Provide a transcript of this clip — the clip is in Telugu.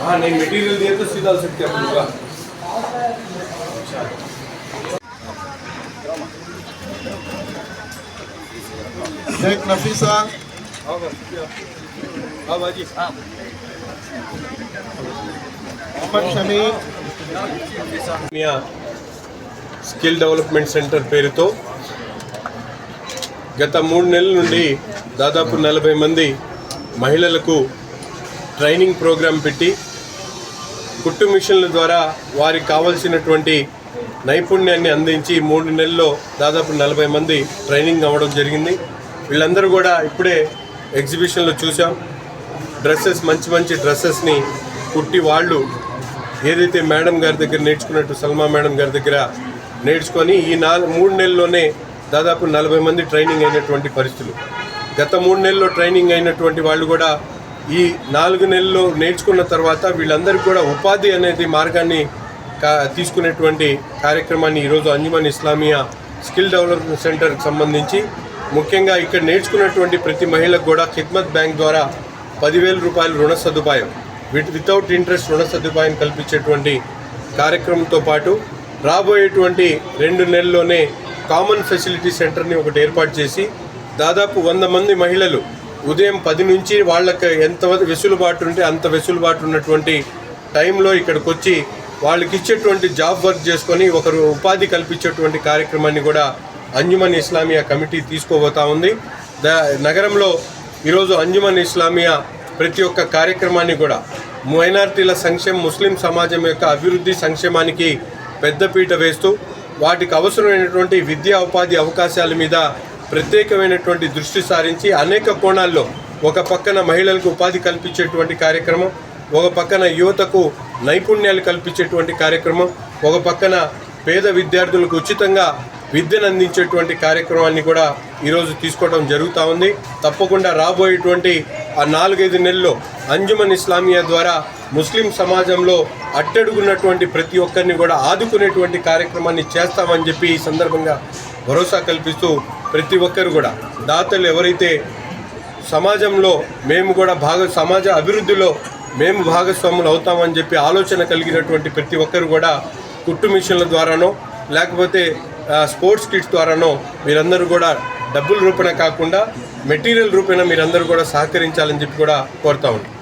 हाँ नहीं मटेरियल दिए तो सीधा सकते हैं लोग शेख नफीसा हाँ भाजी हाँ। Mohammed Shami. Skill development centre पेर तो గత మూడు నెలల నుండి దాదాపు నలభై మంది మహిళలకు ట్రైనింగ్ ప్రోగ్రాం పెట్టి కుట్టు మిషన్ల ద్వారా వారికి కావలసినటువంటి నైపుణ్యాన్ని అందించి మూడు నెలల్లో దాదాపు నలభై మంది ట్రైనింగ్ అవ్వడం జరిగింది. వీళ్ళందరూ కూడా ఇప్పుడే ఎగ్జిబిషన్లో చూసాం డ్రెస్సెస్ మంచి మంచి డ్రెస్సెస్ని కుట్టి వాళ్ళు ఏదైతే మేడం గారి దగ్గర నేర్చుకున్నట్టు సల్మా మేడం గారి దగ్గర నేర్చుకొని ఈ నాలుగు మూడు నెలల్లోనే దాదాపు నలభై మంది ట్రైనింగ్ అయినటువంటి పరిస్థితులు. గత మూడు నెలల్లో ట్రైనింగ్ అయినటువంటి వాళ్ళు కూడా ఈ నాలుగు నెలల్లో నేర్చుకున్న తర్వాత వీళ్ళందరికీ కూడా ఉపాధి అనేది మార్గాన్ని కా తీసుకునేటువంటి కార్యక్రమాన్ని ఈరోజు అంజుమన్ ఇస్లామియా స్కిల్ డెవలప్మెంట్ సెంటర్కి సంబంధించి ముఖ్యంగా ఇక్కడ నేర్చుకున్నటువంటి ప్రతి మహిళకు కూడా ఖిద్మత్ బ్యాంక్ ద్వారా పదివేల రూపాయల రుణ సదుపాయం విత్ వితౌట్ ఇంట్రెస్ట్ రుణ సదుపాయం కల్పించేటువంటి కార్యక్రమంతో పాటు రాబోయేటువంటి రెండు నెలల్లోనే కామన్ ఫెసిలిటీ సెంటర్ని ఒకటి ఏర్పాటు చేసి దాదాపు వంద మంది మహిళలు ఉదయం పది నుంచి వాళ్ళకి ఎంత వెసులుబాటు ఉంటే అంత వెసులుబాటు ఉన్నటువంటి టైంలో ఇక్కడికి వచ్చి వాళ్ళకి ఇచ్చేటువంటి జాబ్ వర్క్ చేసుకొని ఒకరు ఉపాధి కల్పించేటువంటి కార్యక్రమాన్ని కూడా అంజుమన్ ఇస్లామియా కమిటీ తీసుకోబోతా ఉంది. ద నగరంలో ఈరోజు అంజుమన్ ఇస్లామియా ప్రతి ఒక్క కార్యక్రమాన్ని కూడా మైనార్టీల సంక్షేమం ముస్లిం సమాజం యొక్క అభివృద్ధి సంక్షేమానికి పెద్దపీట వేస్తూ వాటికి అవసరమైనటువంటి విద్యా ఉపాధి అవకాశాల మీద ప్రత్యేకమైనటువంటి దృష్టి సారించి అనేక కోణాల్లో ఒక పక్కన మహిళలకు ఉపాధి కల్పించేటువంటి కార్యక్రమం ఒక పక్కన యువతకు నైపుణ్యాలు కల్పించేటువంటి కార్యక్రమం ఒక పక్కన పేద విద్యార్థులకు ఉచితంగా విద్యను అందించేటువంటి కార్యక్రమాన్ని కూడా ఈరోజు తీసుకోవడం జరుగుతూ ఉంది. తప్పకుండా రాబోయేటువంటి ఆ నాలుగైదు నెలల్లో అంజుమన్ ఇస్లామియా ద్వారా ముస్లిం సమాజంలో అట్టడుగున్నటువంటి ప్రతి ఒక్కరిని కూడా ఆదుకునేటువంటి కార్యక్రమాన్ని చేస్తామని చెప్పి ఈ సందర్భంగా భరోసా కల్పిస్తూ ప్రతి ఒక్కరు కూడా దాతలు ఎవరైతే సమాజంలో మేము కూడా భాగ సమాజ అభివృద్ధిలో మేము భాగస్వాములు అవుతామని చెప్పి ఆలోచన కలిగినటువంటి ప్రతి ఒక్కరు కూడా కుట్టు మిషన్ల ద్వారానో లేకపోతే స్పోర్ట్స్ కిట్స్ ద్వారానో మీరందరూ కూడా డబ్బుల రూపేణ కాకుండా మెటీరియల్ రూపేణ మీరందరూ కూడా సహకరించాలని చెప్పి కూడా కోరుతా ఉన్నాం.